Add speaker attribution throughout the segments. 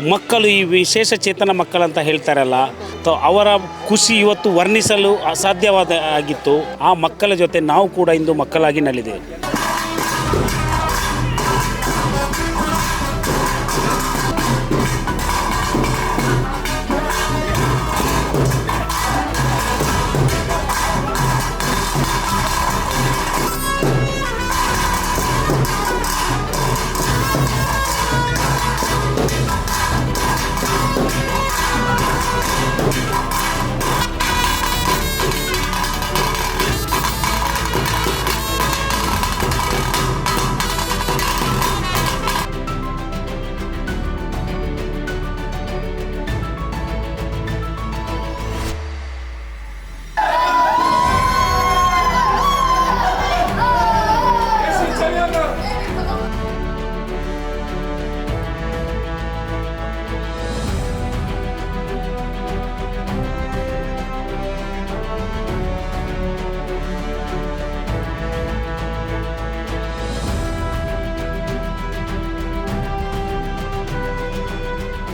Speaker 1: ಮಕ್ಕಳು ಈ ವಿಶೇಷ ಚೇತನ ಮಕ್ಕಳಂತ ಹೇಳ್ತಾರಲ್ಲ, ತೊ ಅವರ ಖುಷಿ ಇವತ್ತು ವರ್ಣಿಸಲು ಅಸಾಧ್ಯವಾದ ಆಗಿತ್ತು. ಆ ಮಕ್ಕಳ ಜೊತೆ ನಾವು ಕೂಡ ಇಂದು ಮಕ್ಕಳಾಗಿ ನಲಿದೆವು.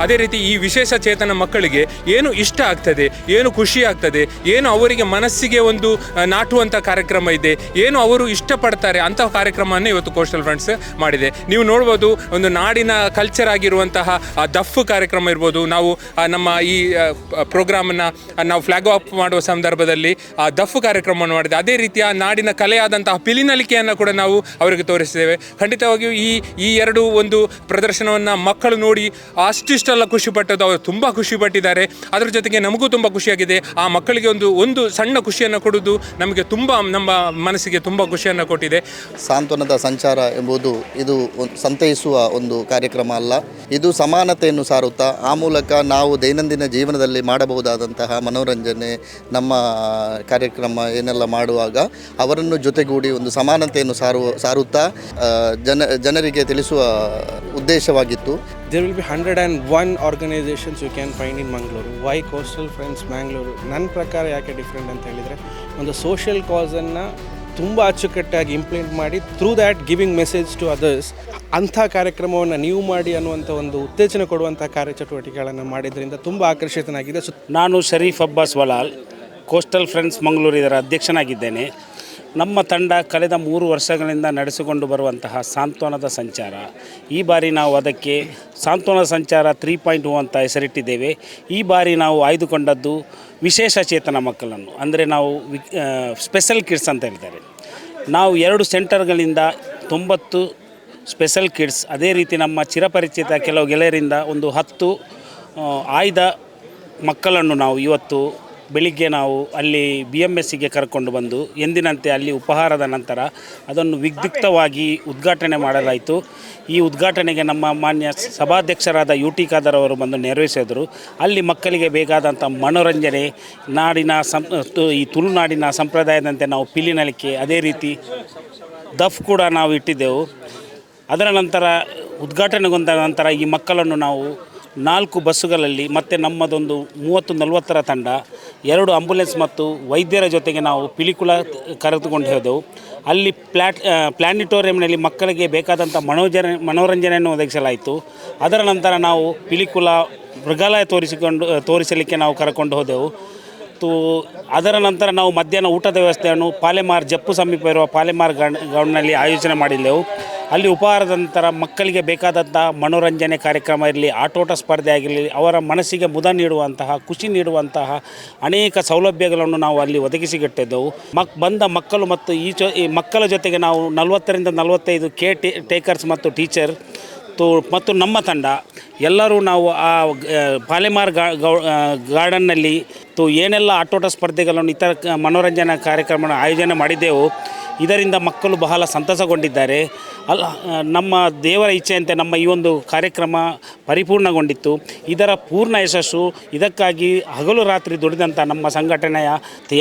Speaker 2: ಅದೇ ರೀತಿ ಈ ವಿಶೇಷ ಚೇತನ ಮಕ್ಕಳಿಗೆ ಏನು ಇಷ್ಟ ಆಗ್ತದೆ, ಏನು ಖುಷಿ ಆಗ್ತದೆ, ಏನು ಅವರಿಗೆ ಮನಸ್ಸಿಗೆ ಒಂದು ನಾಟುವಂಥ ಕಾರ್ಯಕ್ರಮ ಇದೆ, ಏನು ಅವರು ಇಷ್ಟಪಡ್ತಾರೆ ಅಂತಹ ಕಾರ್ಯಕ್ರಮವನ್ನು ಇವತ್ತು ಕೋಸ್ಟಲ್ ಫ್ರೆಂಡ್ಸ್ ಮಾಡಿದೆ. ನೀವು ನೋಡ್ಬೋದು, ಒಂದು ನಾಡಿನ ಕಲ್ಚರ್ ಆಗಿರುವಂತಹ ದಫ್ ಕಾರ್ಯಕ್ರಮ ಇರ್ಬೋದು. ನಾವು ನಮ್ಮ ಈ ಪ್ರೋಗ್ರಾಮನ್ನು ನಾವು ಫ್ಲಾಗ್ ಆಫ್ ಮಾಡುವ ಸಂದರ್ಭದಲ್ಲಿ, ಆ, ದಫ್ ಕಾರ್ಯಕ್ರಮವನ್ನು ಮಾಡಿದೆ. ಅದೇ ರೀತಿಯ ನಾಡಿನ ಕಲೆಯಾದಂತಹ ಪಿಲಿನಲಿಕೆಯನ್ನು ಕೂಡ ನಾವು ಅವರಿಗೆ ತೋರಿಸಿದ್ದೇವೆ. ಖಂಡಿತವಾಗಿಯೂ ಈ ಈ ಎರಡು ಒಂದು ಪ್ರದರ್ಶನವನ್ನು ಮಕ್ಕಳು ನೋಡಿ ಅಷ್ಟಿಷ್ಟೆಲ್ಲ ಖುಷಿಪಟ್ಟದ್ದು ಅವರು ತುಂಬ ಖುಷಿಪಟ್ಟಿದ್ದಾರೆ ಅದರ ಜೊತೆಗೆ ನಮಗೂ ತುಂಬ ಖುಷಿಯಾಗಿದೆ. ಆ ಮಕ್ಕಳಿಗೆ ಒಂದು ಒಂದು ಸಣ್ಣ ಖುಷಿಯನ್ನು ಕೊಡೋದು ನಮಗೆ ತುಂಬ, ನಮ್ಮ ಮನಸ್ಸಿಗೆ ತುಂಬ ಖುಷಿಯನ್ನು ಕೊಟ್ಟಿದೆ.
Speaker 3: ಸಾಂತ್ವನದ ಸಂಚಾರ ಎಂಬುದು ಇದು ಸಂತೈಸುವ ಒಂದು ಕಾರ್ಯಕ್ರಮ ಅಲ್ಲ. ಇದು ಸಮಾನತೆಯನ್ನು ಸಾರುತ್ತಾ, ಆ ಮೂಲಕ ನಾವು ದೈನಂದಿನ ಜೀವನದಲ್ಲಿ ಮಾಡಬಹುದಾದಂತಹ ಮನೋರಂಜನೆ, ನಮ್ಮ ಕಾರ್ಯಕ್ರಮ ಏನೆಲ್ಲ ಮಾಡುವಾಗ ಅವರನ್ನು ಜೊತೆಗೂಡಿ ಒಂದು ಸಮಾನತೆಯನ್ನು ಸಾರುವ ಸಾರುತ್ತಾ ಜನ, ಜನರಿಗೆ ತಿಳಿಸುವ ಉದ್ದೇಶವಾಗಿತ್ತು.
Speaker 4: There will be 101 organizations you can find in Mangaluru why coastal friends Mangalore ನನ್ನ ಪ್ರಕಾರ ಯಾಕೆ ಡಿಫ್ರೆಂಟ್ ಅಂತ ಹೇಳಿದರೆ, ಒಂದು ಸೋಷಿಯಲ್ ಕಾಸನ್ನು ತುಂಬ ಅಚ್ಚುಕಟ್ಟಾಗಿ ಇಂಪ್ಲಿಮೆಂಟ್ ಮಾಡಿ through that giving message to others ಅಂಥ ಕಾರ್ಯಕ್ರಮವನ್ನು ನೀವು ಮಾಡಿ ಅನ್ನುವಂಥ ಒಂದು ಉತ್ತೇಜನ ಕೊಡುವಂಥ ಕಾರ್ಯಚಟುವಟಿಕೆಗಳನ್ನು ಮಾಡಿದ್ರಿಂದ ತುಂಬ ಆಕರ್ಷಿತನಾಗಿದೆ.
Speaker 1: ನಾನು ಶರೀಫ್ ಅಬ್ಬಾಸ್ ವಲಾಲ್ ಕೋಸ್ಟಲ್ ಫ್ರೆಂಡ್ಸ್ ಮಂಗಳೂರು ಇದರ ಅಧ್ಯಕ್ಷನಾಗಿದ್ದೇನೆ. ನಮ್ಮ ತಂಡ ಕಳೆದ ಮೂರು ವರ್ಷಗಳಿಂದ ನಡೆಸಿಕೊಂಡು ಬರುವಂತಹ ಸಾಂತ್ವನದ ಸಂಚಾರ. ಈ ಬಾರಿ ನಾವು ಅದಕ್ಕೆ ಸಾಂತ್ವನ ಸಂಚಾರ ತ್ರೀ ಪಾಯಿಂಟ್ ಓ ಅಂತ ಹೆಸರಿಟ್ಟಿದ್ದೇವೆ. ಈ ಬಾರಿ ನಾವು ಆಯ್ದುಕೊಂಡದ್ದು ವಿಶೇಷ ಚೇತನ ಮಕ್ಕಳನ್ನು, ಅಂದರೆ ನಾವು ಸ್ಪೆಷಲ್ ಕಿಡ್ಸ್ ಅಂತ ಹೇಳ್ತಾರೆ ನಾವು ಎರಡು ಸೆಂಟರ್ಗಳಿಂದ ತೊಂಬತ್ತು ಸ್ಪೆಷಲ್ ಕಿಡ್ಸ್ ಅದೇ ರೀತಿ ನಮ್ಮ ಚಿರಪರಿಚಿತ ಕೆಲವು ಗೆಳೆಯರಿಂದ ಒಂದು ಹತ್ತು ಆಯ್ದ ಮಕ್ಕಳನ್ನು ನಾವು ಇವತ್ತು ಬೆಳಿಗ್ಗೆ ನಾವು ಅಲ್ಲಿ ಬಿ ಎಂ ಎಸ್ಸಿಗೆ ಕರ್ಕೊಂಡು ಬಂದು, ಎಂದಿನಂತೆ ಅಲ್ಲಿ ಉಪಹಾರದ ನಂತರ ಅದನ್ನು ವಿದ್ಯುಕ್ತವಾಗಿ ಉದ್ಘಾಟನೆ ಮಾಡಲಾಯಿತು. ಈ ಉದ್ಘಾಟನೆಗೆ ನಮ್ಮ ಮಾನ್ಯ ಸಭಾಧ್ಯಕ್ಷರಾದ ಯು ಟಿ ಖಾದರ್ ಅವರು ಬಂದು ನೆರವೇರಿಸಿದರು. ಅಲ್ಲಿ ಮಕ್ಕಳಿಗೆ ಬೇಕಾದಂಥ ಮನೋರಂಜನೆ, ನಾಡಿನ ಸಂ ಈ ತುಳುನಾಡಿನ ಸಂಪ್ರದಾಯದಂತೆ ನಾವು ಪಿಲಿನಲಿಕೆ ಅದೇ ರೀತಿ ದಫ್ ಕೂಡ ನಾವು ಇಟ್ಟಿದ್ದೆವು. ಅದರ ನಂತರ, ಉದ್ಘಾಟನೆಗೊಂಡ ನಂತರ ಈ ಮಕ್ಕಳನ್ನು ನಾವು ನಾಲ್ಕು ಬಸ್ಸುಗಳಲ್ಲಿ ಮತ್ತು ನಮ್ಮದೊಂದು ಮೂವತ್ತು ನಲವತ್ತರ ತಂಡ, ಎರಡು ಆಂಬುಲೆನ್ಸ್ ಮತ್ತು ವೈದ್ಯರ ಜೊತೆಗೆ ನಾವು ಪಿಲಿಕುಳ ಕರೆದುಕೊಂಡು ಹೋದೆವು. ಅಲ್ಲಿ ಪ್ಲಾಟ್ ಪ್ಲ್ಯಾನಿಟೋರಿಯಂನಲ್ಲಿ ಮಕ್ಕಳಿಗೆ ಬೇಕಾದಂಥ ಮನೋಜನ, ಮನೋರಂಜನೆಯನ್ನು ಒದಗಿಸಲಾಯಿತು. ಅದರ ನಂತರ ನಾವು ಪಿಲಿಕುಳ ಮೃಗಾಲಯ ತೋರಿಸಿಕೊಂಡು, ತೋರಿಸಲಿಕ್ಕೆ ನಾವು ಕರ್ಕೊಂಡು ಹೋದೆವು. ಮತ್ತು ಅದರ ನಂತರ ನಾವು ಮಧ್ಯಾಹ್ನ ಊಟದ ವ್ಯವಸ್ಥೆಯನ್ನು ಪಾಲೆಮಾರ್ ಜಪ್ಪು ಸಮೀಪ ಇರುವ ಪಾಲೆಮಾರ್ ಗ್ರೌಂಡ್ನಲ್ಲಿ ಆಯೋಜನೆ ಮಾಡಿದ್ದೆವು ಅಲ್ಲಿ ಉಪಹಾರದ ನಂತರ ಮಕ್ಕಳಿಗೆ ಬೇಕಾದಂತಹ ಮನೋರಂಜನೆ ಕಾರ್ಯಕ್ರಮ ಇರಲಿ, ಆಟೋಟ ಸ್ಪರ್ಧೆ ಆಗಿರಲಿ, ಅವರ ಮನಸ್ಸಿಗೆ ಮುದ ನೀಡುವಂತಹ, ಖುಷಿ ನೀಡುವಂತಹ ಅನೇಕ ಸೌಲಭ್ಯಗಳನ್ನು ನಾವು ಅಲ್ಲಿ ಒದಗಿಸಿಗಿಟ್ಟಿದ್ದೆವು. ಮಕ್, ಬಂದ ಮಕ್ಕಳು ಮತ್ತು ಈ ಚೊ ಮಕ್ಕಳ ಜೊತೆಗೆ ನಾವು ನಲವತ್ತರಿಂದ ನಲವತ್ತೈದು ಕೆ ಟೇಕರ್ಸ್ ಮತ್ತು ಟೀಚರ್ ಮತ್ತು ನಮ್ಮ ತಂಡ, ಎಲ್ಲರೂ ನಾವು ಆ ಪಾಲೆಮಾರ್ ಗಾರ್ಡನ್ನಲ್ಲಿ ತು, ಏನೆಲ್ಲ ಆಟೋಟ ಸ್ಪರ್ಧೆಗಳನ್ನು, ಇತರ ಮನೋರಂಜನಾ ಕಾರ್ಯಕ್ರಮ ಆಯೋಜನೆ ಮಾಡಿದ್ದೆವು. ಇದರಿಂದ ಮಕ್ಕಳು ಬಹಳ ಸಂತಸಗೊಂಡಿದ್ದಾರೆ. ಅಲ್ಲ, ನಮ್ಮ ದೇವರ ಇಚ್ಛೆಯಂತೆ ನಮ್ಮ ಈ ಒಂದು ಕಾರ್ಯಕ್ರಮ ಪರಿಪೂರ್ಣಗೊಂಡಿತ್ತು. ಇದರ ಪೂರ್ಣ ಯಶಸ್ಸು, ಇದಕ್ಕಾಗಿ ಹಗಲು ರಾತ್ರಿ ದುಡಿದಂಥ ನಮ್ಮ ಸಂಘಟನೆಯ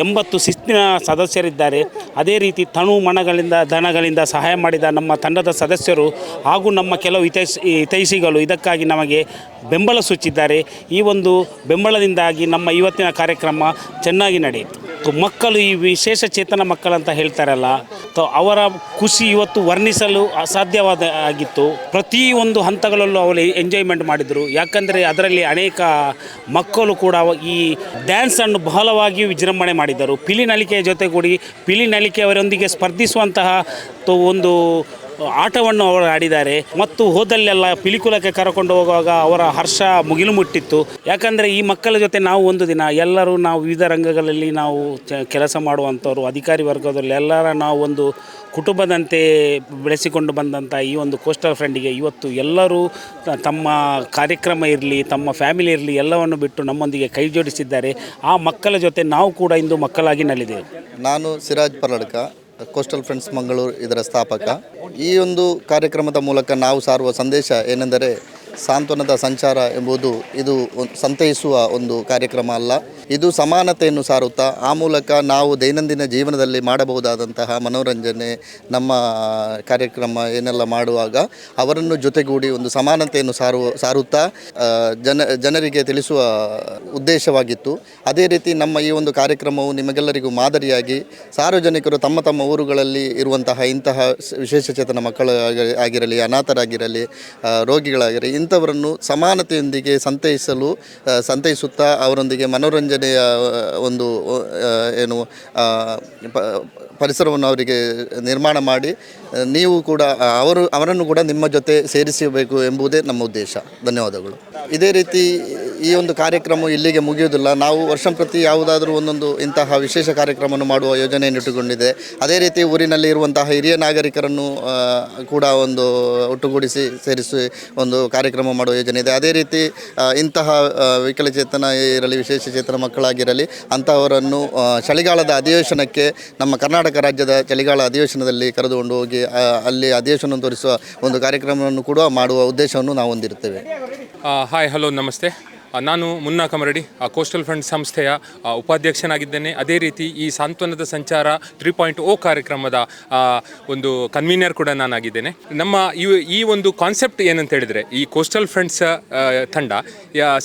Speaker 1: ಎಂಬತ್ತು ಶಿಸ್ತಿನ ಸದಸ್ಯರಿದ್ದಾರೆ. ಅದೇ ರೀತಿ ತಣು ಮಣಗಳಿಂದ ದನಗಳಿಂದ ಸಹಾಯ ಮಾಡಿದ ನಮ್ಮ ತಂಡದ ಸದಸ್ಯರು ಹಾಗೂ ನಮ್ಮ ಕೆಲವು ಹಿತೈಷ್, ಹಿತೈಷಿಗಳು ಇದಕ್ಕಾಗಿ ನಮಗೆ ಬೆಂಬಲ ಸೂಚಿದ್ದಾರೆ. ಈ ಒಂದು ಬೆಂಬಲದಿಂದಾಗಿ ನಮ್ಮ ಇವತ್ತಿನ ಕಾರ್ಯಕ್ರಮ ಚೆನ್ನಾಗಿ ನಡೆಯಿತು. ಮಕ್ಕಳು ಈ ವಿಶೇಷ ಚೇತನ ಮಕ್ಕಳಂತ ಹೇಳ್ತಾರಲ್ಲ ಅವರ ಖುಷಿ ಇವತ್ತು ವರ್ಣಿಸಲು ಅಸಾಧ್ಯವಾದ ಆಗಿತ್ತು. ಪ್ರತಿ ಒಂದು ಹಂತಗಳಲ್ಲೂ ಅವರು ಎಂಜಾಯ್ಮೆಂಟ್ ಮಾಡಿದರು. ಯಾಕಂದರೆ ಅದರಲ್ಲಿ ಅನೇಕ ಮಕ್ಕಳು ಕೂಡ ಈ ಡ್ಯಾನ್ಸನ್ನು ಬಹಳವಾಗಿ ವಿಜೃಂಭಣೆ ಮಾಡಿದರು. ಪಿಲಿ ನಲಿಕೆಯ ಜೊತೆಗೂಡಿ ಪಿಲಿ ನಲಿಕೆಯವರೊಂದಿಗೆ ಸ್ಪರ್ಧಿಸುವಂತಹ ಒಂದು ಆಟವನ್ನು ಅವರು ಆಡಿದ್ದಾರೆ ಮತ್ತು ಹೋದಲ್ಲೆಲ್ಲ ಪಿಲಿಕುಲಕ್ಕೆ ಕರಕೊಂಡು ಹೋಗುವಾಗ ಅವರ ಹರ್ಷ ಮುಗಿಲು ಮುಟ್ಟಿತ್ತು ಯಾಕಂದರೆ ಈ ಮಕ್ಕಳ ಜೊತೆ ನಾವು ಒಂದು ದಿನ, ಎಲ್ಲರೂ ನಾವು ವಿವಿಧ ರಂಗಗಳಲ್ಲಿ ನಾವು ಕೆಲಸ ಮಾಡುವಂಥವ್ರು, ಅಧಿಕಾರಿ ವರ್ಗದಲ್ಲಿ ಎಲ್ಲರ ನಾವು ಒಂದು ಕುಟುಂಬದಂತೆ ಬೆಳೆಸಿಕೊಂಡು ಬಂದಂಥ ಈ ಒಂದು ಕೋಸ್ಟಲ್ ಫ್ರೆಂಡಿಗೆ ಇವತ್ತು ಎಲ್ಲರೂ ತಮ್ಮ ಕಾರ್ಯಕ್ರಮ ಇರಲಿ, ತಮ್ಮ ಫ್ಯಾಮಿಲಿ ಇರಲಿ, ಎಲ್ಲವನ್ನು ಬಿಟ್ಟು ನಮ್ಮೊಂದಿಗೆ ಕೈ ಜೋಡಿಸಿದ್ದಾರೆ. ಆ ಮಕ್ಕಳ ಜೊತೆ ನಾವು ಕೂಡ ಇಂದು ಮಕ್ಕಳಾಗಿ ನಲಿದೆವು.
Speaker 3: ನಾನು ಸಿರಾಜ್ ಪರಡ್ಕ ಕೋಸ್ಟಲ್ ಫ್ರೆಂಡ್ಸ್ ಮಂಗಳೂರು ಇದರ ಸ್ಥಾಪಕ. ಈ ಒಂದು ಕಾರ್ಯಕ್ರಮದ ಮೂಲಕ ನಾವು ಸಾರುವ ಸಂದೇಶ ಏನೆಂದರೆ ಸಾಂತ್ವನದ ಸಂಚಾರ ಎಂಬುದು ಇದು ಸಂತೈಸುವ ಒಂದು ಕಾರ್ಯಕ್ರಮ ಅಲ್ಲ. ಇದು ಸಮಾನತೆಯನ್ನು ಸಾರುತ್ತಾ, ಆ ಮೂಲಕ ನಾವು ದೈನಂದಿನ ಜೀವನದಲ್ಲಿ ಮಾಡಬಹುದಾದಂತಹ ಮನೋರಂಜನೆ, ನಮ್ಮ ಕಾರ್ಯಕ್ರಮ ಏನೆಲ್ಲ ಮಾಡುವಾಗ ಅವರನ್ನು ಜೊತೆಗೂಡಿ ಒಂದು ಸಮಾನತೆಯನ್ನು ಸಾರುವ ಸಾರುತ್ತಾ ಜನ, ಜನರಿಗೆ ತಿಳಿಸುವ ಉದ್ದೇಶವಾಗಿತ್ತು. ಅದೇ ರೀತಿ ನಮ್ಮ ಈ ಒಂದು ಕಾರ್ಯಕ್ರಮವು ನಿಮಗೆಲ್ಲರಿಗೂ ಮಾದರಿಯಾಗಿ ಸಾರ್ವಜನಿಕರು ತಮ್ಮ ತಮ್ಮ ಊರುಗಳಲ್ಲಿ ಇರುವಂತಹ ಇಂತಹ ವಿಶೇಷಚೇತನ ವಿಶೇಷ ಚೇತನ ಮಕ್ಕಳು ಆಗಿರಲಿ, ಅನಾಥರಾಗಿರಲಿ ರೋಗಿಗಳಾಗಿರಲಿ, ಇಂಥವರನ್ನು ಸಮಾನತೆಯೊಂದಿಗೆ ಸಂತೈಸಲು ಸಂತೈಸುತ್ತಾ ಅವರೊಂದಿಗೆ ಮನೋರಂಜನೆಯ ಆ, ಒಂದು ಏನು ಪರಿಸರವನ್ನು ಅವರಿಗೆ ನಿರ್ಮಾಣ ಮಾಡಿ ನೀವು ಕೂಡ ಅವರು ಅವರನ್ನು ಕೂಡ ನಿಮ್ಮ ಜೊತೆ ಸೇರಿಸಬೇಕು ಎಂಬುದೇ ನಮ್ಮ ಉದ್ದೇಶ. ಧನ್ಯವಾದಗಳು. ಇದೇ ರೀತಿ ಈ ಒಂದು ಕಾರ್ಯಕ್ರಮ ಇಲ್ಲಿಗೆ ಮುಗಿಯುವುದಿಲ್ಲ. ನಾವು ವರ್ಷ ಪ್ರತಿ ಯಾವುದಾದ್ರೂ ಒಂದೊಂದು ಇಂತಹ ವಿಶೇಷ ಕಾರ್ಯಕ್ರಮವನ್ನು ಮಾಡುವ ಯೋಜನೆಯನ್ನು ಇಟ್ಟುಕೊಂಡಿದೆ. ಅದೇ ರೀತಿ ಊರಿನಲ್ಲಿ ಇರುವಂತಹ ಹಿರಿಯ ನಾಗರಿಕರನ್ನು ಕೂಡ ಒಂದು ಒಟ್ಟುಗೂಡಿಸಿ ಸೇರಿಸಿ ಒಂದು ಕಾರ್ಯಕ್ರಮ ಮಾಡುವ ಯೋಜನೆ ಇದೆ. ಅದೇ ರೀತಿ ಇಂತಹ ವಿಕಲಚೇತನ ಇರಲಿ, ವಿಶೇಷ ಚೇತನ ಮಕ್ಕಳಾಗಿರಲಿ ಅಂತಹವರನ್ನು ಚಳಿಗಾಲದ ಅಧಿವೇಶನಕ್ಕೆ ನಮ್ಮ ಕರ್ನಾಟಕ ರಾಜ್ಯದ ಚಳಿಗಾಲ ಅಧಿವೇಶನದಲ್ಲಿ ಕರೆದುಕೊಂಡು ಹೋಗಿ ಅಲ್ಲಿ ಅಧಿವೇಶನ ತೋರಿಸುವ ಒಂದು ಕಾರ್ಯಕ್ರಮವನ್ನು ಕೂಡ ಮಾಡುವ ಉದ್ದೇಶವನ್ನು ನಾವು ಹೊಂದಿರುತ್ತೇವೆ.
Speaker 2: ಹಾಯ್, ಹಲೋ, ನಮಸ್ತೆ. ನಾನು ಮುನ್ನಾ ಕಮರಡಿ ಕೋಸ್ಟಲ್ ಫ್ರೆಂಡ್ ಸಂಸ್ಥೆಯ ಉಪಾಧ್ಯಕ್ಷನಾಗಿದ್ದೇನೆ. ಅದೇ ರೀತಿ ಈ ಸಾಂತ್ವನದ ಸಂಚಾರ ತ್ರೀ ಪಾಯಿಂಟ್ ಓ ಕಾರ್ಯಕ್ರಮದ ಒಂದು ಕನ್ವೀನರ್ ಕೂಡ ನಾನಾಗಿದ್ದೇನೆ. ನಮ್ಮ ಈ ಈ ಒಂದು ಕಾನ್ಸೆಪ್ಟ್ ಏನಂತ ಹೇಳಿದರೆ, ಈ ಕೋಸ್ಟಲ್ ಫ್ರೆಂಡ್ಸ್ ತಂಡ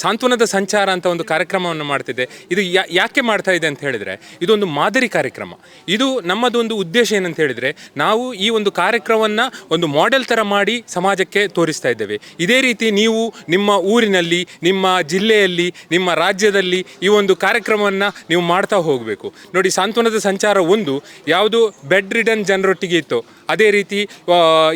Speaker 2: ಸಾಂತ್ವನದ ಸಂಚಾರ ಅಂತ ಒಂದು ಕಾರ್ಯಕ್ರಮವನ್ನು ಮಾಡ್ತಿದೆ. ಇದು ಯಾಕೆ ಮಾಡ್ತಾ ಇದೆ ಅಂತ ಹೇಳಿದರೆ, ಇದೊಂದು ಮಾದರಿ ಕಾರ್ಯಕ್ರಮ. ಇದು ನಮ್ಮದೊಂದು ಉದ್ದೇಶ ಏನಂತ ಹೇಳಿದರೆ, ನಾವು ಈ ಒಂದು ಕಾರ್ಯಕ್ರಮವನ್ನು ಒಂದು ಮಾಡೆಲ್ ಥರ ಮಾಡಿ ಸಮಾಜಕ್ಕೆ ತೋರಿಸ್ತಾ ಇದ್ದೇವೆ. ಇದೇ ರೀತಿ ನೀವು ನಿಮ್ಮ ಊರಿನಲ್ಲಿ, ನಿಮ್ಮ ಜಿಲ್ಲೆಯಲ್ಲಿ, ನಿಮ್ಮ ರಾಜ್ಯದಲ್ಲಿ ಈ ಒಂದು ಕಾರ್ಯಕ್ರಮವನ್ನು ನೀವು ಮಾಡ್ತಾ ಹೋಗಬೇಕು. ನೋಡಿ, ಸಾಂತ್ವನದ ಸಂಚಾರ ಒಂದು, ಯಾವುದು ಬೆಡ್ ರಿಡನ್ ಜನರೊಟ್ಟಿಗೆ ಇತ್ತು. ಅದೇ ರೀತಿ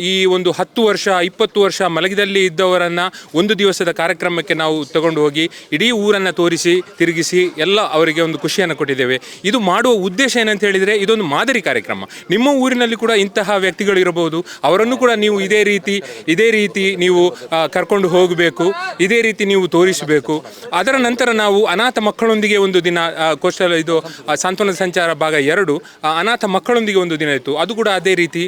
Speaker 2: ಈ ಒಂದು ಹತ್ತು ವರ್ಷ, ಇಪ್ಪತ್ತು ವರ್ಷ ಮಲಗಿದಲ್ಲಿ ಇದ್ದವರನ್ನು ಒಂದು ದಿವಸದ ಕಾರ್ಯಕ್ರಮಕ್ಕೆ ನಾವು ತಗೊಂಡು ಹೋಗಿ, ಇಡೀ ಊರನ್ನು ತೋರಿಸಿ, ತಿರುಗಿಸಿ, ಎಲ್ಲ ಅವರಿಗೆ ಒಂದು ಖುಷಿಯನ್ನು ಕೊಟ್ಟಿದ್ದೇವೆ. ಇದು ಮಾಡುವ ಉದ್ದೇಶ ಏನಂತ ಹೇಳಿದರೆ, ಇದೊಂದು ಮಾದರಿ ಕಾರ್ಯಕ್ರಮ. ನಿಮ್ಮ ಊರಿನಲ್ಲಿ ಕೂಡ ಇಂತಹ ವ್ಯಕ್ತಿಗಳು ಇರಬಹುದು. ಅವರನ್ನು ಕೂಡ ನೀವು ಇದೇ ರೀತಿ ಇದೇ ರೀತಿ ನೀವು ಕರ್ಕೊಂಡು ಹೋಗಬೇಕು. ಇದೇ ರೀತಿ ನೀವು ತೋರಿಸಬೇಕು. ಅದರ ನಂತರ ನಾವು ಅನಾಥ ಮಕ್ಕಳೊಂದಿಗೆ ಒಂದು ದಿನ ಕೋಶಲ ಇದು ಸಾಂತ್ವನ ಸಂಚಾರ ಭಾಗ ಎರಡು ಅನಾಥ ಮಕ್ಕಳೊಂದಿಗೆ ಒಂದು ದಿನ ಇತ್ತು. ಅದು ಕೂಡ ಅದೇ ರೀತಿ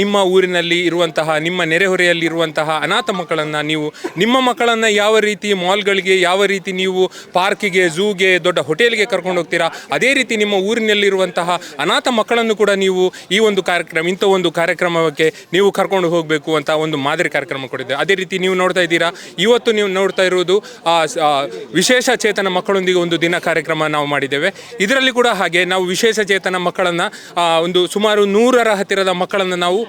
Speaker 2: ನಿಮ್ಮ ಊರಿನಲ್ಲಿ ಇರುವಂತಹ, ನಿಮ್ಮ ನೆರೆಹೊರೆಯಲ್ಲಿ ಇರುವಂತಹ ಅನಾಥ ಮಕ್ಕಳನ್ನು ನೀವು, ನಿಮ್ಮ ಮಕ್ಕಳನ್ನು ಯಾವ ರೀತಿ ಮಾಲ್ಗಳಿಗೆ, ಯಾವ ರೀತಿ ನೀವು ಪಾರ್ಕಿಗೆ, ಝೂಗೆ, ದೊಡ್ಡ ಹೋಟೆಲ್ಗೆ ಕರ್ಕೊಂಡು ಹೋಗ್ತೀರಾ, ಅದೇ ರೀತಿ ನಿಮ್ಮ ಊರಿನಲ್ಲಿರುವಂತಹ ಅನಾಥ ಮಕ್ಕಳನ್ನು ಕೂಡ ನೀವು ಈ ಒಂದು ಕಾರ್ಯಕ್ರಮ, ಇಂಥ ಒಂದು ಕಾರ್ಯಕ್ರಮಕ್ಕೆ ನೀವು ಕರ್ಕೊಂಡು ಹೋಗಬೇಕು ಅಂತ ಒಂದು ಮಾದರಿ ಕಾರ್ಯಕ್ರಮ ಕೊಟ್ಟಿದ್ದೆ ಅದೇ ರೀತಿ ನೀವು ನೋಡ್ತಾ ಇದ್ದೀರಾ, ಇವತ್ತು ನೀವು ನೋಡ್ತಾ ಇರುವುದು ವಿಶೇಷ ಚೇತನ ಮಕ್ಕಳೊಂದಿಗೆ ಒಂದು ದಿನ ಕಾರ್ಯಕ್ರಮ ನಾವು ಮಾಡಿದ್ದೇವೆ. ಇದರಲ್ಲಿ ಕೂಡ ಹಾಗೆ ನಾವು ವಿಶೇಷ ಚೇತನ ಮಕ್ಕಳನ್ನು ಒಂದು ಸುಮಾರು ನೂರರ ಹತ್ತಿರದ ಮಕ್ಕಳನ್ನು ನಾವು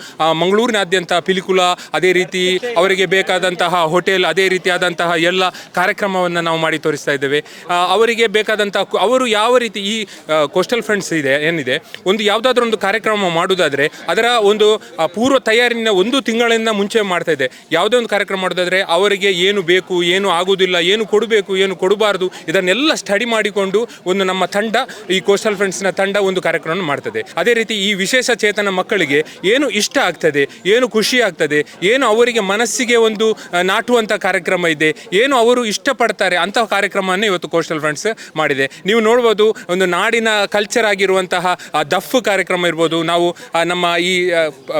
Speaker 2: ಮಂಗಳೂರಿನಾದ್ಯಂತ ಪಿಲಿಕುಲ ಅದೇ ರೀತಿ ಅವರಿಗೆ ಬೇಕಾದಂತಹ ಹೋಟೆಲ್, ಅದೇ ರೀತಿಯಾದಂತಹ ಎಲ್ಲ ಕಾರ್ಯಕ್ರಮವನ್ನು ನಾವು ಮಾಡಿ ತೋರಿಸ್ತಾ ಇದ್ದೇವೆ. ಅವರಿಗೆ ಬೇಕಾದಂತಹ ಅವರು ಯಾವ ರೀತಿ ಈ ಕೋಸ್ಟಲ್ ಫ್ರೆಂಡ್ಸ್ ಇದೆ, ಏನಿದೆ, ಒಂದು ಯಾವುದಾದ್ರೂ ಒಂದು ಕಾರ್ಯಕ್ರಮ ಮಾಡೋದಾದರೆ ಅದರ ಒಂದು ಪೂರ್ವ ತಯಾರಿನ ಒಂದು ತಿಂಗಳಿಂದ ಮುಂಚೆ ಮಾಡ್ತಾ ಇದೆ ಯಾವುದೇ ಒಂದು ಕಾರ್ಯಕ್ರಮ ಮಾಡೋದಾದರೆ ಅವರಿಗೆ ಏನು ಬೇಕು, ಏನು ಆಗೋದಿಲ್ಲ, ಏನು ಕೊಡಬೇಕು, ಏನು ಕೊಡಬಾರ್ದು, ಇದನ್ನೆಲ್ಲ ಸ್ಟಡಿ ಮಾಡಿಕೊಂಡು ಒಂದು ನಮ್ಮ ತಂಡ, ಈ ಕೋಸ್ಟಲ್ ಫ್ರೆಂಡ್ಸ್ನ ತಂಡ ಒಂದು ಕಾರ್ಯಕ್ರಮವನ್ನು ಮಾಡ್ತದೆ. ಅದೇ ರೀತಿ ಈ ವಿಶೇಷ ಚೇತನ ಮಕ್ಕಳಿಗೆ ಏನು ಇಷ್ಟ ಆಗ್ತದೆ, ಏನು ಖುಷಿ ಆಗ್ತದೆ, ಏನು ಅವರಿಗೆ ಮನಸ್ಸಿಗೆ ಒಂದು ನಾಟುವಂಥ ಕಾರ್ಯಕ್ರಮ ಇದೆ, ಏನು ಅವರು ಇಷ್ಟಪಡ್ತಾರೆ ಅಂತಹ ಕಾರ್ಯಕ್ರಮವನ್ನು ಇವತ್ತು ಕೋಸ್ಟಲ್ ಫ್ರೆಂಡ್ಸ್ ಮಾಡಿದೆ. ನೀವು ನೋಡ್ಬೋದು, ಒಂದು ನಾಡಿನ ಕಲ್ಚರ್ ಆಗಿರುವಂತಹ ದಫ್ ಕಾರ್ಯಕ್ರಮ ಇರ್ಬೋದು. ನಾವು ನಮ್ಮ ಈ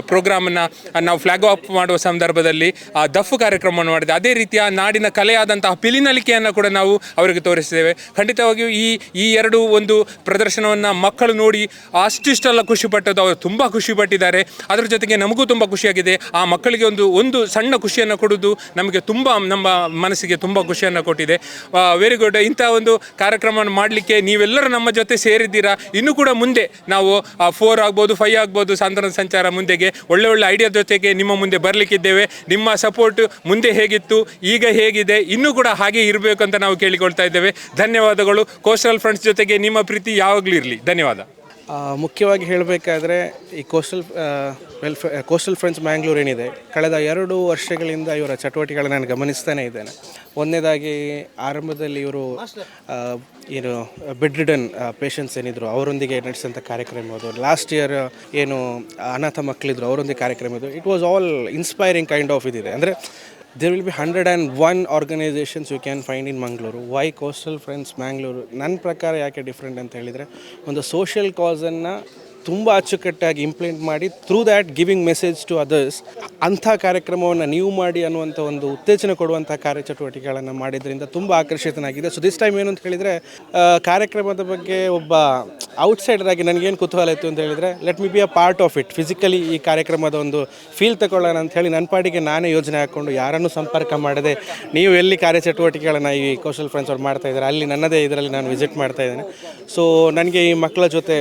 Speaker 2: ಪ್ರೋಗ್ರಾಮನ್ನು ನಾವು ಫ್ಲಾಗ್ ಆಫ್ ಮಾಡುವ ಸಂದರ್ಭದಲ್ಲಿ, ಆ, ದಫ್ ಕಾರ್ಯಕ್ರಮವನ್ನು ಮಾಡಿದೆ. ಅದೇ ರೀತಿಯ ನಾಡಿನ ಕಲೆಯಾದಂತಹ ಪಿಲಿನಲಿಕೆ ಕೊಡುಗೆಯನ್ನು ಕೂಡ ನಾವು ಅವರಿಗೆ ತೋರಿಸಿದ್ದೇವೆ. ಖಂಡಿತವಾಗಿಯೂ ಈ ಈ ಎರಡು ಒಂದು ಪ್ರದರ್ಶನವನ್ನು ಮಕ್ಕಳು ನೋಡಿ ಅಷ್ಟಿಷ್ಟೆಲ್ಲ ಖುಷಿಪಟ್ಟದ್ದು ಅವರು ತುಂಬ ಖುಷಿಪಟ್ಟಿದ್ದಾರೆ ಅದರ ಜೊತೆಗೆ ನಮಗೂ ತುಂಬ ಖುಷಿಯಾಗಿದೆ. ಆ ಮಕ್ಕಳಿಗೆ ಒಂದು ಒಂದು ಸಣ್ಣ ಖುಷಿಯನ್ನು ಕೊಡೋದು ನಮಗೆ ತುಂಬ, ನಮ್ಮ ಮನಸ್ಸಿಗೆ ತುಂಬ ಖುಷಿಯನ್ನು ಕೊಟ್ಟಿದೆ. ವೆರಿ ಗುಡ್ ಇಂಥ ಒಂದು ಕಾರ್ಯಕ್ರಮವನ್ನು ಮಾಡಲಿಕ್ಕೆ ನೀವೆಲ್ಲರೂ ನಮ್ಮ ಜೊತೆ ಸೇರಿದ್ದೀರಾ? ಇನ್ನೂ ಕೂಡ ಮುಂದೆ ನಾವು ಫೋರ್ ಆಗ್ಬೋದು ಫೈವ್ ಆಗ್ಬೋದು, ಸಾಂತ್ವನ ಸಂಚಾರ ಮುಂದೆಗೆ ಒಳ್ಳೆ ಒಳ್ಳೆ ಐಡಿಯಾ ಜೊತೆಗೆ ನಿಮ್ಮ ಮುಂದೆ ಬರಲಿಕ್ಕಿದ್ದೇವೆ. ನಿಮ್ಮ ಸಪೋರ್ಟ್ ಮುಂದೆ ಹೇಗಿತ್ತು, ಈಗ ಹೇಗಿದೆ, ಇನ್ನೂ ಕೂಡ ಹಾಗೆ ಇರಬೇಕು. ಅಂತ ನಾವು ಕೇಳಿಕೊಳ್ತಾ ಇದ್ದೇವೆ. ಧನ್ಯವಾದಗಳು. ಕೋಸ್ಟಲ್ ಫ್ರೆಂಡ್ಸ್ ಜೊತೆಗೆ ನಿಮ್ಮ ಪ್ರೀತಿ ಯಾವಾಗಲೂ ಇರಲಿ ಧನ್ಯವಾದ
Speaker 4: ಮುಖ್ಯವಾಗಿ ಹೇಳಬೇಕಾದ್ರೆ ಈ coastal welfare coastal friends Mangalore ಏನಿದೆ, ಕಳೆದ ಎರಡು ವರ್ಷಗಳಿಂದ ಇವರ ಚಟುವಟಿಕೆಗಳನ್ನು ನಾನು ಗಮನಿಸ್ತಾನೆ ಇದ್ದೇನೆ. ಒಂದನೇದಾಗಿ ಆರಂಭದಲ್ಲಿ ಇವರು ಏನು ಬೆಡ್ ರಿಡನ್ ಪೇಷಂಟ್ಸ್ ಏನಿದ್ರು, ಅವರೊಂದಿಗೆ ನಡೆಸಿದಂಥ ಕಾರ್ಯಕ್ರಮ ಅದು. ಲಾಸ್ಟ್ ಇಯರ್ ಏನು, ಅನಾಥ ಮಕ್ಕಳಿದ್ರು, ಅವರೊಂದಿಗೆ ಕಾರ್ಯಕ್ರಮ ಇದು. It was all inspiring kind of ಇದಿದೆ. ಅಂದರೆ there will be hundred and one organizations you can find in Mangaluru why coastal friends Mangalore ನನ್ನ ಪ್ರಕಾರ ಯಾಕೆ ಡಿಫ್ರೆಂಟ್ ಅಂತ ಹೇಳಿದರೆ, ಒಂದು ಸೋಷಿಯಲ್ ಕಾಸನ್ನು ತುಂಬ ಅಚ್ಚುಕಟ್ಟಾಗಿ ಇಂಪ್ಲಿಮೆಂಟ್ ಮಾಡಿ through that giving message to others ಅಂಥ ಕಾರ್ಯಕ್ರಮವನ್ನು ನೀವು ಮಾಡಿ ಅನ್ನುವಂಥ ಒಂದು ಉತ್ತೇಜನ ಕೊಡುವಂಥ ಕಾರ್ಯಚಟುವಟಿಕೆಗಳನ್ನು ಮಾಡಿದ್ರಿಂದ ತುಂಬ ಆಕರ್ಷಿತನಾಗಿದೆ. ಸೊ ದಿಸ್ ಟೈಮ್ ಏನು ಅಂತ ಹೇಳಿದರೆ ಕಾರ್ಯಕ್ರಮದ ಬಗ್ಗೆ ಒಬ್ಬ ಔಟ್ಸೈಡರ್ ಆಗಿ ನನಗೇನು ಕುತೂಹಲ ಇತ್ತು ಅಂತ ಹೇಳಿದರೆ let me be a part of it physically ಈ ಕಾರ್ಯಕ್ರಮದ ಒಂದು ಫೀಲ್ ತಗೊಳ್ಳೋಣ ಅಂತ ಹೇಳಿ ನನ್ನ ಪಾಡಿಗೆ ನಾನೇ ಯೋಜನೆ ಹಾಕ್ಕೊಂಡು ಯಾರನ್ನು ಸಂಪರ್ಕ ಮಾಡದೆ ನೀವು ಎಲ್ಲಿ ಕಾರ್ಯಚಟುವಟಿಕೆಗಳನ್ನು ಈ ಕೌಶಲ್ ಫ್ರೆಂಡ್ಸ್ ಅವ್ರು ಮಾಡ್ತಾ ಇದ್ದಾರೆ, ಅಲ್ಲಿ ನನ್ನದೇ ಇದರಲ್ಲಿ ನಾನು ವಿಸಿಟ್ ಮಾಡ್ತಾ ಇದ್ದೇನೆ. ಸೊ ನನಗೆ ಈ ಮಕ್ಕಳ ಜೊತೆ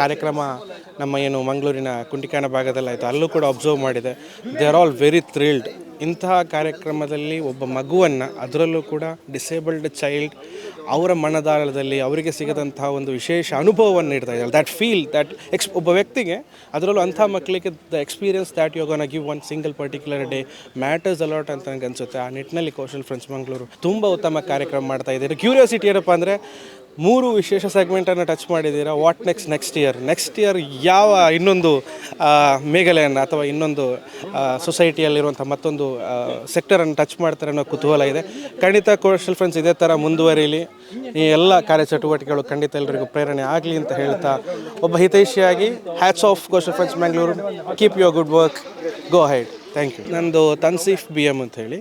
Speaker 4: ಕಾರ್ಯಕ್ರಮ ನಮ್ಮ ಏನು ಮಂಗಳೂರಿನ ಕುಂಟಿಕಾಣ ಭಾಗದಲ್ಲಾಯಿತು ಅಲ್ಲೂ ಕೂಡ ಅಬ್ಸರ್ವ್ ಮಾಡಿದೆ. They are all very thrilled ಇಂತಹ ಕಾರ್ಯಕ್ರಮದಲ್ಲಿ ಒಬ್ಬ ಮಗುವನ್ನು, ಅದರಲ್ಲೂ ಕೂಡ ಡಿಸೇಬಲ್ಡ್ ಚೈಲ್ಡ್ ಅವರ ಮನದಾಳದಲ್ಲಿ ಅವರಿಗೆ ಸಿಗದಂತಹ ಒಂದು ವಿಶೇಷ ಅನುಭವವನ್ನು ನೀಡ್ತಾ ಇದ್ದಾರೆ. ದ್ಯಾಟ್ ಫೀಲ್ ದ್ಯಾಟ್ ಎಕ್ಸ್ ಒಬ್ಬ ವ್ಯಕ್ತಿಗೆ ಅದರಲ್ಲೂ ಅಂಥ ಮಕ್ಕಳಿಗೆ ದ ಎಕ್ಸ್ಪೀರಿಯನ್ಸ್ ದ್ಯಾಟ್ ಯು ನ give one single particular day matters a lot ಅಂತ ನನಗೆ ಅನಿಸುತ್ತೆ. ಆ ನಿಟ್ಟಿನಲ್ಲಿ ಕೌಶಲ್ ಫ್ರೆಂಡ್ಸ್ ಮಂಗಳೂರು ತುಂಬ ಉತ್ತಮ ಕಾರ್ಯಕ್ರಮ ಮಾಡ್ತಾ ಇದ್ದಾರೆ. ಕ್ಯೂರಿಯಾಸಿಟಿ ಏನಪ್ಪ ಅಂದರೆ ಮೂರು ವಿಶೇಷ ಸೆಗ್ಮೆಂಟನ್ನು ಟಚ್ ಮಾಡಿದ್ದೀರಾ? What next next year next year ಯಾವ ಇನ್ನೊಂದು ಮೇಘಲೆಯನ್ನು ಅಥವಾ ಇನ್ನೊಂದು ಸೊಸೈಟಿಯಲ್ಲಿರುವಂಥ ಮತ್ತೊಂದು ಸೆಕ್ಟರನ್ನು ಟಚ್ ಮಾಡ್ತಾರೆ ಅನ್ನೋ ಕುತೂಹಲ ಇದೆ. ಖಂಡಿತ ಕೋಶಲ್ ಫ್ರೆಂಡ್ಸ್ ಇದೇ ಥರ ಮುಂದುವರಿಲಿ. ಈ ಎಲ್ಲ ಕಾರ್ಯಚಟುವಟಿಕೆಗಳು ಖಂಡಿತ ಎಲ್ಲರಿಗೂ ಪ್ರೇರಣೆ ಆಗಲಿ ಅಂತ ಹೇಳ್ತಾ ಒಬ್ಬ ಹಿತೈಷಿಯಾಗಿ hats off coastal friends Mangalore keep your good work go ahead thank you ನಂದು ತನ್ಸೀಫ್ ಬಿ ಎಂ ಅಂತ ಹೇಳಿ.